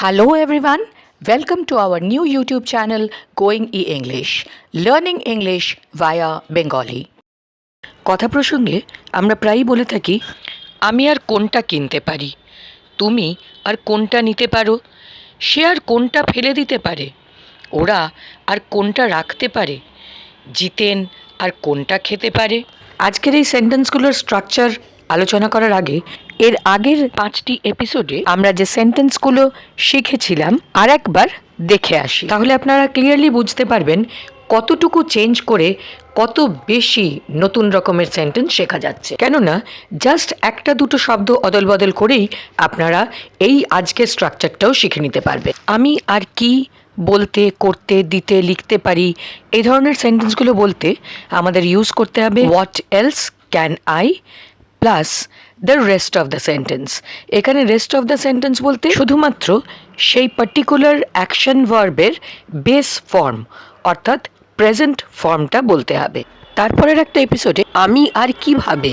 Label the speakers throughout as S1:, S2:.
S1: Hello everyone, welcome to our new YouTube channel Going E English, learning English via Bengali. কথা প্রসঙ্গে আমরা প্রায়ই বলে থাকি আমি আর কোনটা কিনতে পারি? তুমি আর কোনটা নিতে পারো? সে আর কোনটা ফেলে দিতে পারে? ওরা আর কোনটা রাখতে পারে? জিতেন আর কোনটা খেতে পারে? আজকের এই সেন্টেন্সগুলোর স্ট্রাকচার আলোচনা করার আগে এর আগের পাঁচটি এপিসোডে আমরা যে সেন্টেন্সগুলো শিখেছিলাম আর একবার দেখে আসি। তাহলে আপনারা ক্লিয়ারলি বুঝতে পারবেন কতটুকু চেঞ্জ করে কত বেশি নতুন রকমের সেন্টেন্স শেখা যাচ্ছে। কেননা জাস্ট একটা দুটো শব্দ অদল বদল করেই আপনারা এই আজকের স্ট্রাকচারটাও শিখে নিতে পারবেন। আমি আর কি বলতে, করতে, দিতে, লিখতে পারি এই ধরনের সেন্টেন্সগুলো বলতে আমাদের ইউজ করতে হবে what else can I plus the rest of the sentence এখানে রেস্ট অফ দ্য সেন্টেন্স বলতে শুধুমাত্র সেই পার্টিকুলার অ্যাকশন ভার্বের বেস ফর্ম অর্থাৎ প্রেজেন্ট ফর্মটা বলতে হবে। তারপরের একটা এপিসোডে আমি আর কীভাবে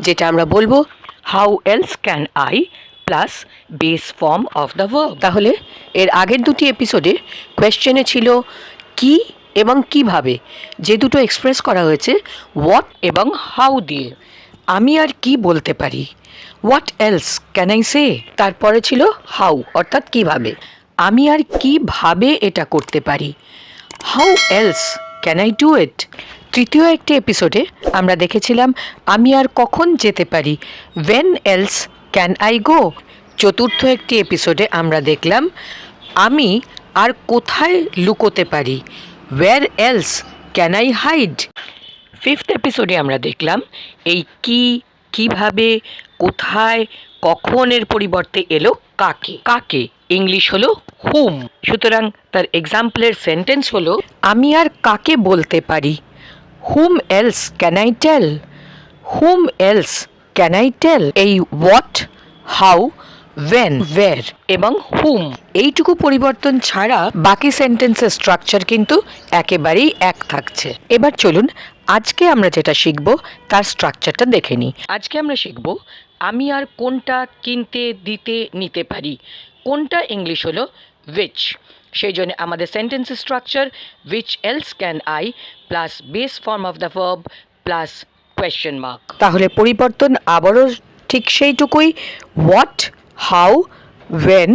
S1: যেটা আমরা বলব how else can I plus base form of the verb তাহলে এর আগের দুটি এপিসোডে কোয়েশ্চেনে ছিল কি এবং কীভাবে, যে দুটো এক্সপ্রেস করা হয়েছে হোয়াট এবং হাউ দিয়ে। আমি আর কি বলতে পারি? What else can I say তারপরে ছিল হাউ অর্থাৎ কীভাবে। আমি আর কীভাবে এটা করতে পারি? How else can I do it তৃতীয় একটি এপিসোডে আমরা দেখেছিলাম, আমি আর কখন যেতে পারি? When else can I go চতুর্থ একটি এপিসোডে আমরা দেখলাম, আমি আর কোথায় লুকোতে পারি? Where else can I hide fifth এপিসোডে আমরা দেখলাম এই কি, কীভাবে, কোথায় কখনের পরিবর্তে এলো কাকে? কাকে? ইংলিশ হলো হুম সুতরাং তার এক্সাম্পলের সেন্টেন্স হলো, আমি আর কাকে বলতে পারি? Whom else can I tell whom else can I tell এই হোয়াট হাউ ওয়েন ওয়ের এবং হুম এইটুকু পরিবর্তন ছাড়া বাকি সেন্টেন্সের স্ট্রাকচার কিন্তু একেবারেই এক থাকছে। এবার চলুন আজকে আমরা যেটা শিখব, তার স্ট্রাকচারটা দেখে নিই। আজকে আমরা শিখব, আমি আর কোনটা কিনতে, দিতে, নিতে পারি। কোনটা ইংলিশ হলো উইচ সেই জন্য আমাদের সেন্টেন্সের structure which else can I plus base form of the verb plus question mark তাহলে পরিবর্তন আবারও ঠিক সেইটুকুই। হোয়াট হাউ ওয়েন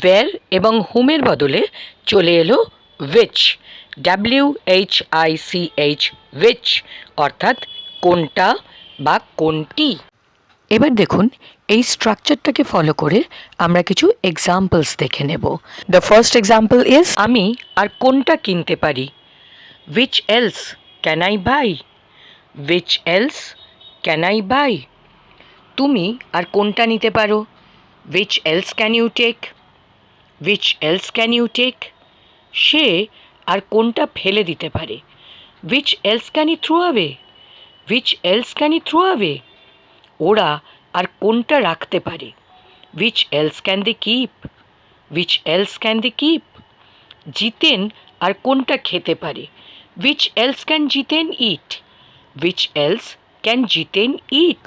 S1: ওয়ের এবং হুমের বদলে চলে এলো which W H I C H which অর্থাৎ কোনটা বা কোনটি। এবার দেখুন এই স্ট্রাকচারটাকে ফলো করে আমরা কিছু এক্সাম্পলস দেখে নেব। দ্য ফার্স্ট এক্সাম্পল ইজ আমি আর কোনটা কিনতে পারি? Which else can I buy which else can I buy তুমি আর কোনটা নিতে পারো? Which else can you take which else can you take সে আর কোনটা ফেলে দিতে পারে? Which else can he throw away which else can he throw away ওরা আর কোনটা রাখতে পারে? Which else can they keep which else can they keep Jiten আর কোনটা খেতে পারে? Which else can Jiten eat which else can Jiten eat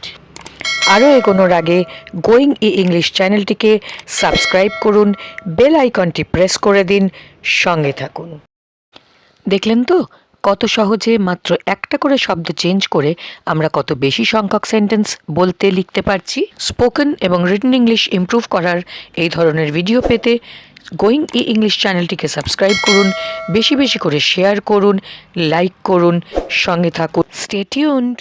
S1: আরও এগোনোর আগে গোয়িং ই ইংলিশ চ্যানেলটিকে সাবস্ক্রাইব করুন, বেল আইকনটি প্রেস করে দিন, সঙ্গে থাকুন। দেখলেন তো, কত সহজে মাত্র একটা করে শব্দ চেঞ্জ করে আমরা কত বেশি সংখ্যক সেন্টেন্স বলতে লিখতে পারছি। স্পোকেন এবং রিটেন ইংলিশ ইমপ্রুভ করার এই ধরনের ভিডিও পেতে গোয়িং ই ইংলিশ চ্যানেলটিকে সাবস্ক্রাইব করুন, বেশি বেশি করে শেয়ার করুন, লাইক করুন, সঙ্গে থাকুন। স্টেটিউন্ড